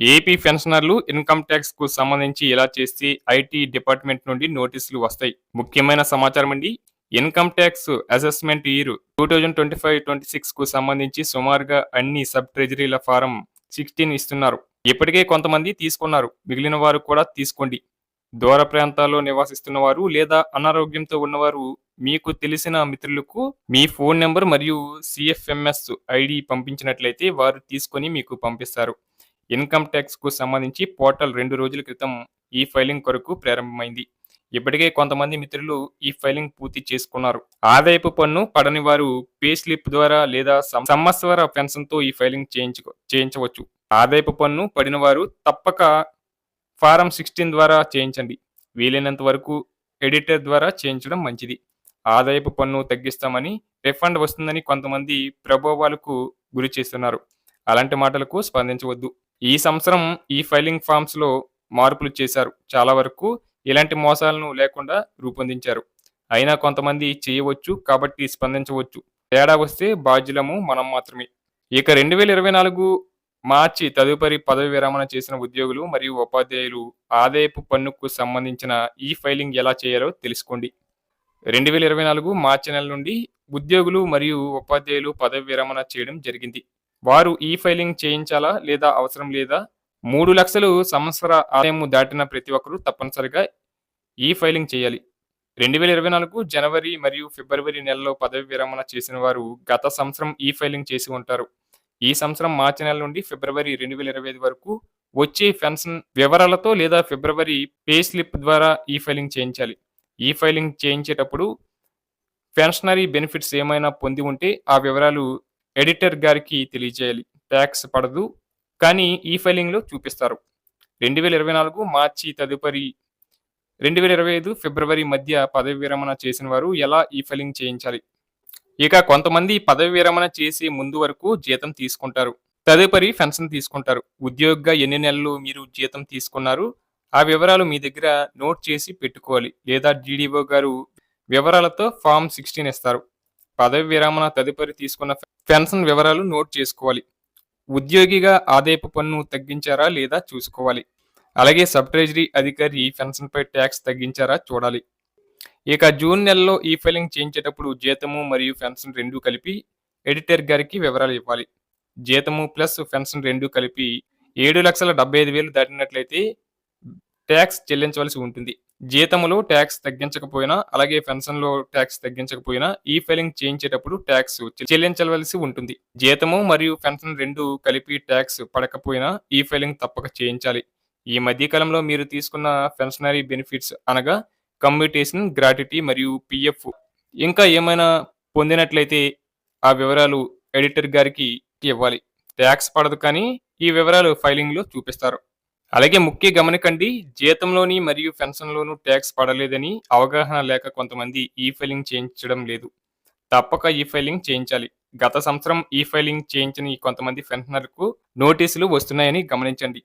AP పెన్షనర్లు income ట్యాక్స్కు సంబంధించి ఇలా చేస్తే ఐటీ డిపార్ట్మెంట్ నుండి నోటీసులు వస్తాయి? ముఖ్యమైన సమాచారం అండి. Income tax assessment year two thousand twenty five twenty సిక్స్కు సంబంధించి సుమారుగా అన్ని సబ్ ట్రెజరీల ఫారం సిక్స్టీన్ ఇస్తున్నారు. ఇప్పటికే కొంతమంది తీసుకున్నారు. మిగిలిన వారు కూడా తీసుకోండి. దూర ప్రాంతాల్లో నివాసిస్తున్న వారు లేదా అనారోగ్యంతో ఉన్నవారు మీకు తెలిసిన మిత్రులకు మీ ఫోన్ నెంబర్ మరియు సిఎఫ్ఎంఎస్ ఐడి పంపించినట్లయితే వారు తీసుకొని మీకు పంపిస్తారు. ఇన్కమ్ ట్యాక్స్కు సంబంధించి పోర్టల్ రెండు రోజుల క్రితం ఈ ఫైలింగ్ కొరకు ప్రారంభమైంది. ఇప్పటికే కొంతమంది మిత్రులు ఈ ఫైలింగ్ పూర్తి చేసుకున్నారు. ఆదాయపు పన్ను పడని వారు పే స్లిప్ ద్వారా లేదా సంవత్సర పెన్షన్తో ఈ ఫైలింగ్ చేయించు చేయించవచ్చు. ఆదాయపు పన్ను పడిన వారు తప్పక ఫారం సిక్స్టీన్ ద్వారా చేయించండి. వీలైనంత వరకు ఎడిటర్ ద్వారా చేయించడం మంచిది. ఆదాయపు పన్ను తగ్గిస్తామని రిఫండ్ వస్తుందని కొంతమంది ప్రభావాలకు గురి చేస్తున్నారు. అలాంటి మాటలకు స్పందించవద్దు. ఈ సంవత్సరం ఈ ఫైలింగ్ ఫామ్స్లో మార్పులు చేశారు. చాలా వరకు ఇలాంటి మోసాలను లేకుండా రూపొందించారు. అయినా కొంతమంది చేయవచ్చు కాబట్టి స్పందించవచ్చు. తేడా వస్తే బాధ్యులము మనం మాత్రమే. ఇక రెండు వేల ఇరవై నాలుగు మార్చి తదుపరి పదవి విరమణ చేసిన ఉద్యోగులు మరియు ఉపాధ్యాయులు ఆదాయపు పన్నుకు సంబంధించిన ఈ ఫైలింగ్ ఎలా చేయాలో తెలుసుకోండి. రెండు వేల ఇరవై నాలుగు మార్చి నెల నుండి ఉద్యోగులు మరియు ఉపాధ్యాయులు పదవి విరమణ చేయడం జరిగింది. వారు ఈ ఫైలింగ్ చేయించాలా లేదా అవసరం లేదా? మూడు లక్షలు సంవత్సర ఆదాయము దాటిన ప్రతి ఒక్కరూ తప్పనిసరిగా ఈ ఫైలింగ్ చేయాలి. రెండు వేల ఇరవై నాలుగు జనవరి మరియు ఫిబ్రవరి నెలలో పదవి విరమణ చేసిన వారు గత సంవత్సరం ఈ ఫైలింగ్ చేసి ఉంటారు. ఈ సంవత్సరం మార్చి నెల నుండి ఫిబ్రవరి రెండు వేల ఇరవై ఐదు వరకు వచ్చే పెన్షన్ వివరాలతో లేదా ఫిబ్రవరి పే స్లిప్ ద్వారా ఈ ఫైలింగ్ చేయించాలి. ఈ ఫైలింగ్ చేయించేటప్పుడు పెన్షనరీ బెనిఫిట్స్ ఏమైనా పొంది ఉంటే ఆ వివరాలు ఎడిటర్ గారికి తెలియజేయాలి. ట్యాక్స్ పడదు కానీ ఈ ఫైలింగ్లో చూపిస్తారు. రెండు వేల ఇరవై నాలుగు మార్చి తదుపరి రెండు వేల ఇరవై ఐదు ఫిబ్రవరి మధ్య పదవి విరమణ చేసిన వారు ఎలా ఈ ఫైలింగ్ చేయించాలి? ఇక కొంతమంది పదవి విరమణ చేసి ముందు వరకు జీతం తీసుకుంటారు. తదుపరి పెన్షన్ తీసుకుంటారు. ఉద్యోగిగా ఎన్ని నెలలు మీరు జీతం తీసుకున్నారు? ఆ వివరాలు మీ దగ్గర నోట్ చేసి పెట్టుకోవాలి. లేదా డిడిఓ గారు వివరాలతో ఫామ్ సిక్స్టీన్ ఇస్తారు. పదవి విరమణ తదుపరి తీసుకున్న పెన్షన్ వివరాలు నోట్ చేసుకోవాలి. ఉద్యోగిగా ఆదాయపు పన్ను తగ్గించారా లేదా చూసుకోవాలి. అలాగే సబ్ ట్రెజరీ అధికారి ఈ పెన్షన్పై ట్యాక్స్ తగ్గించారా చూడాలి. ఇక జూన్ నెలలో ఈ ఫైలింగ్ చేయించేటప్పుడు జీతము మరియు పెన్షన్ రెండు కలిపి ఎడిటర్ గారికి వివరాలు ఇవ్వాలి. జీతము ప్లస్ పెన్షన్ రెండు కలిపి ఏడు లక్షల డెబ్బై ఐదు వేలు దాటినట్లయితే ట్యాక్స్ చెల్లించవలసి ఉంటుంది. జీతములు ట్యాక్స్ తగ్గించకపోయినా అలాగే పెన్షన్లో ట్యాక్స్ తగ్గించకపోయినా ఈ ఫైలింగ్ చేయించేటప్పుడు ట్యాక్స్ చెల్లించవలసి ఉంటుంది. జీతము మరియు పెన్షన్ రెండు కలిపి ట్యాక్స్ పడకపోయినా ఈ ఫైలింగ్ తప్పక చేయించాలి. ఈ మధ్య కాలంలో మీరు తీసుకున్న పెన్షనరీ బెనిఫిట్స్ అనగా కమ్యూటేషన్ గ్రాట్యుటీ మరియు పిఎఫ్. ఇంకా ఏమైనా పొందినట్లయితే ఆ వివరాలు ఎడిటర్ గారికి ఇవ్వాలి. ట్యాక్స్ పడదు కానీ ఈ వివరాలు ఫైలింగ్లో చూపిస్తారు. అలాగే ముఖ్య గమనికండి జీతంలోని మరియు పెన్షన్లోనూ ట్యాక్స్ పడలేదని అవగాహన లేక కొంతమంది ఈ ఫైలింగ్ చేయించడం లేదు. తప్పక ఈ ఫైలింగ్ చేయించాలి. గత సంవత్సరం ఈ ఫైలింగ్ చేయించిన ఈ కొంతమంది పెన్షనర్కు నోటీసులు వస్తున్నాయని గమనించండి.